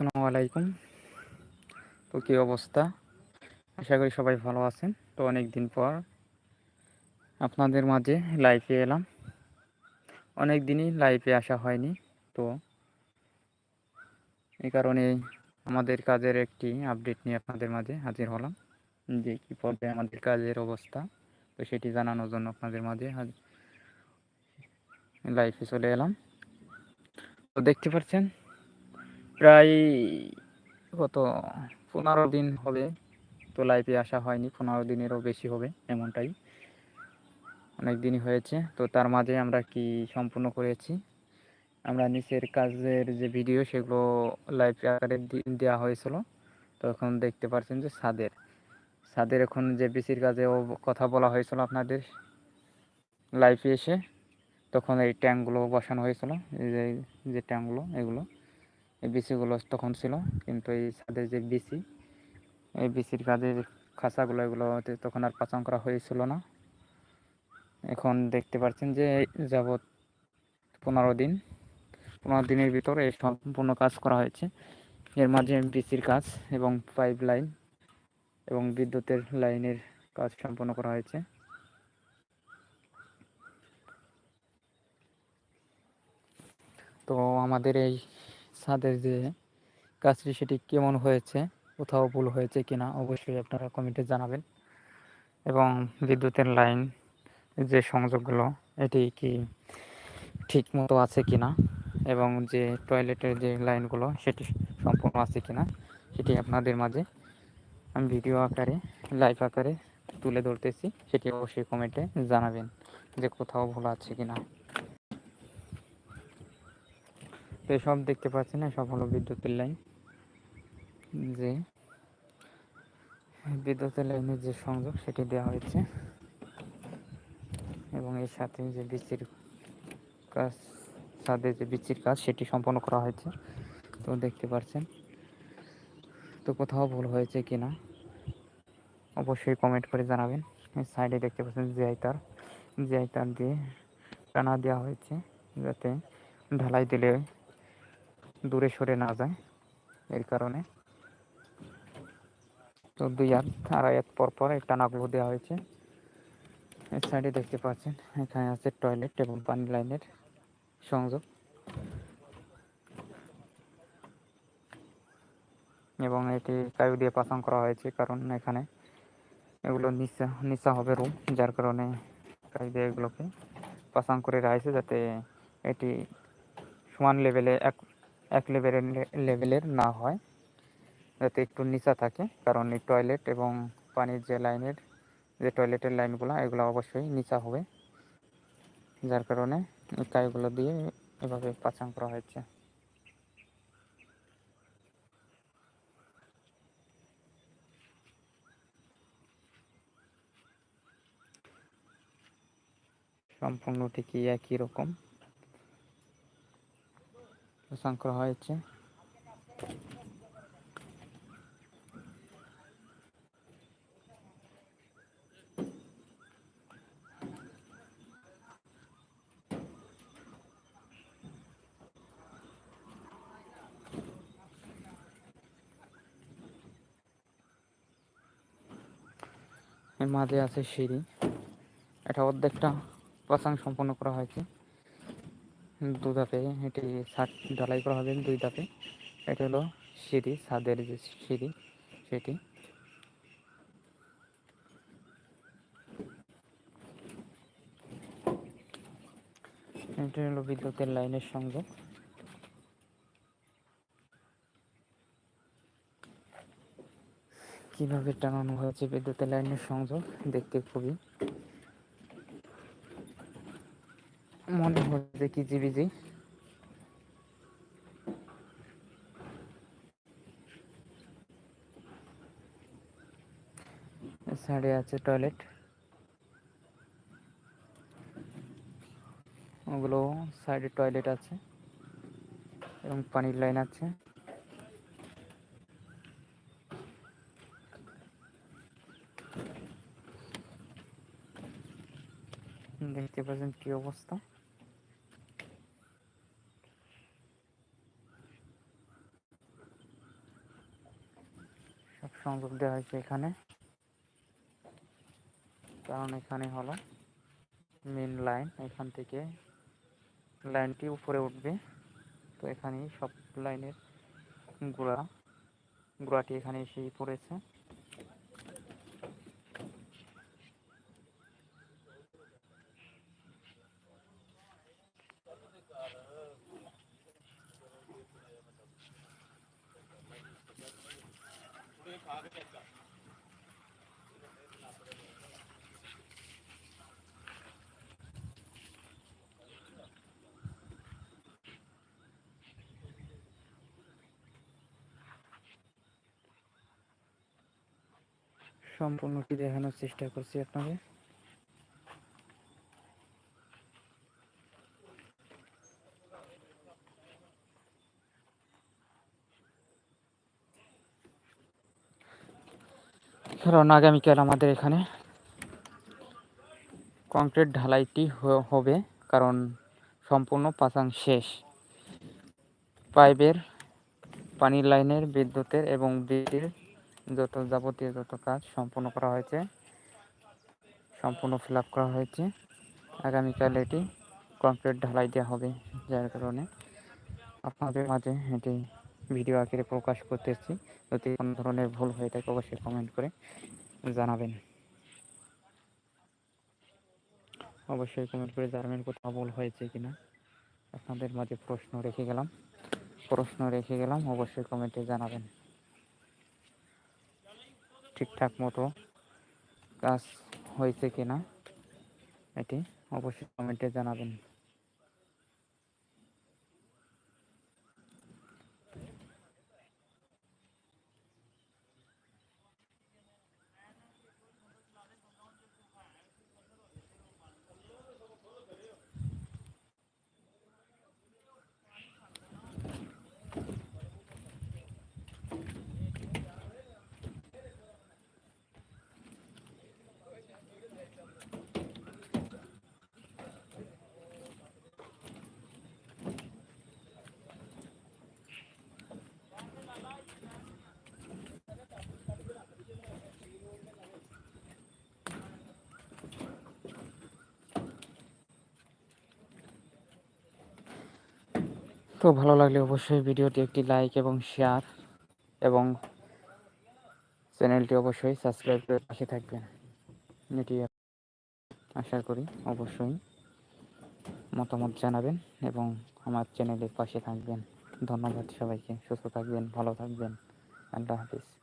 আসসালামু আলাইকুম। তো কী অবস্থা? আশা করি সবাই ভালো আছেন। তো অনেক দিন পর আপনাদের মাঝে লাইফে এলাম। অনেক দিনই লাইফে আসা হয়নি। তো এই কারণে আমাদের কাজের একটি আপডেট নিয়ে আপনাদের মাঝে হাজির হলাম যে কী পর্যায়ে আমাদের কাজের অবস্থা। তো সেটি জানানোর জন্য আপনাদের মাঝে লাইফে চলে এলাম। তো দেখতে পাচ্ছেন প্রায় কত পনেরো দিন হবে তো লাইভে আসা হয়নি, পনেরো দিনেরও বেশি হবে এমনটাই। অনেক দিনই হয়েছে, তো তার মাঝে আমরা কি সম্পূর্ণ করেছি? আমরা নিচের কাজের যে ভিডিও সেগুলো লাইভ আকারে দেওয়া হয়েছিল। তখন দেখতে পাচ্ছেন যে ছাদের ছাদের এখন যে বিসির কাজে কথা বলা হয়েছিল আপনাদের লাইফে এসে, তখন এই ট্যাঙ্কগুলো বসানো হয়েছিল, এই যে ট্যাঙ্কগুলো, এগুলো। এই বিসিগুলো তখন ছিল, কিন্তু এই ছাদের যে বিসি এই বিসির কাজের খাঁচাগুলো, এগুলো তখন আর পাচন করা হয়েছিল না। এখন দেখতে পাচ্ছেন যে যাবৎ পনেরো দিন, পনেরো দিনের ভিতরে সম্পূর্ণ কাজ করা হয়েছে। এর মাঝে বিসির কাজ এবং পাইপ লাইন এবং বিদ্যুতের লাইনের কাজ সম্পন্ন করা হয়েছে। তো আমাদের এই ছাদের যে কাজটি সেটি কেমন হয়েছে, কোথাও ভুল হয়েছে কিনা অবশ্যই আপনারা কমেন্টে জানাবেন। এবং বিদ্যুতের লাইন, যে সংযোগগুলো, এটি কি ঠিক মতো আছে কিনা? এবং যে টয়লেটের যে লাইনগুলো, সেটি সম্পূর্ণ আছে কিনা? সেটি আপনাদের মাঝে আমি ভিডিও আকারে, লাইভ আকারে তুলে ধরতেছি। সেটি অবশ্যই কমেন্টে জানাবেন যে কোথাও ভুল আছে কিনা। তো সব দেখতে পাচ্ছি না সব হলো বিদ্যুতের লাইন। যে বিদ্যুতের লাইনের যে সংযোগ, সেটি দেওয়া হয়েছে। এবং এর সাথে যে বিচির কাজ, ছাদে যে বিচির কাজ, সেটি সম্পন্ন করা হয়েছে। তো দেখতে পাচ্ছেন। তো কোথাও ভুল হয়েছে কি না অবশ্যই কমেন্ট করে জানাবেন। সাইডে দেখতে পাচ্ছেন জিআই তার জিআই তার দিয়ে টানা দেওয়া হয়েছে, যাতে ঢালাই দিলে দূরে সরে না যায় এর কারণে। তো দুই হাত, আড়াই হাত পর পর এই টানাগুলো দেওয়া হয়েছে। এর সাইডে দেখতে পাচ্ছেন, এখানে আছে টয়লেট এবং পানি লাইনের সংযোগ। এবং এটি কায়ু দিয়ে পাসাং করা হয়েছে, কারণ এখানে এগুলো নিচা নিচা হবে রুম, যার কারণে কায়ু দিয়ে এগুলোকে পাসাং করে রাখছে যাতে এটি সমান লেভেলে এক এক লেভেলের লেভেলের না হয়। যাতে একটু নিচা থাকে, কারণ এই টয়লেট এবং পানির যে লাইনের যে টয়লেটের লাইনগুলো এগুলো অবশ্যই নিচা হবে। যার কারণে কাইগুলো দিয়ে এভাবে পাচাং করা হয়েছে। সম্পূর্ণ ঠিকই একই রকম। পাচাং করা হয়েছে। মাঝে আছে সিঁড়ি। এটা অর্ধেকটা পাসাং সম্পন্ন করা হয়েছে। দু ধাপে এটি ছাদ ঢালাই করা হবে দুই ধাপে এটা হলো সিঁড়ি, ছাদের যে সিঁড়ি, সেটি। এটা হলো বিদ্যুতের লাইনের সংযোগ। কীভাবে টানানো হয়েছে বিদ্যুতের লাইনের সংযোগ, দেখতে খুবই মনে হচ্ছে কি জিবিজি? সাইডে আছে টয়লেট। ওগুলো সাইডে টয়লেট আছে এবং পানির লাইন আছে। দেখতে পাচ্ছেন কি অবস্থা? সংযোগ দেওয়া হয়েছে এখানে। কারণ এখানে হলো মেন লাইন এখান থেকে লাইনটি উপরে উঠবে। তো এখানেই সব লাইনের গোড়া, গোড়াটি এখানে এসেই পড়েছে। সম্পূর্ণটি দেখানোর চেষ্টা করছি আপনাদের। কারণ আগামীকাল আমাদের এখানে কংক্রিট ঢালাইটি হবে, কারণ সম্পূর্ণ পাচাং শেষ। পাইপের, পানির লাইনের, বিদ্যুতের এবং বিদ্যুতের যত যাবতীয় যত কাজ সম্পূর্ণ করা হয়েছে, সম্পূর্ণ ফিল করা হয়েছে। আগামীকাল এটি কংক্রিট ঢালাই দেওয়া হবে, যার কারণে আপনাদের মাঝে এটি ভিডিও আকারে প্রকাশ করতেছি। যদি কোনো ধরনের ভুল হয়ে থাকে, অবশ্যই কমেন্ট করে জানাবেন। অবশ্যই কমেন্ট করে জানাবেন কোথাও ভুল হয়েছে কিনা। আপনাদের মাঝে প্রশ্ন রেখে গেলাম। প্রশ্ন রেখে গেলাম, অবশ্যই কমেন্টে জানাবেন। ঠিকঠাক মতো কাজ হয়েছে কিনা, এটি অবশ্যই কমেন্টে জানাবেন। তো ভালো লাগলে অবশ্যই ভিডিওটি একটি লাইক এবং শেয়ার এবং চ্যানেলটি অবশ্যই সাবস্ক্রাইব করে পাশে থাকবেন। এটি আশা করি অবশ্যই মতামত জানাবেন এবং আমার চ্যানেলের পাশে থাকবেন। ধন্যবাদ সবাইকে, সুস্থ থাকবেন, ভালো থাকবেন। আল্লাহ হাফিজ।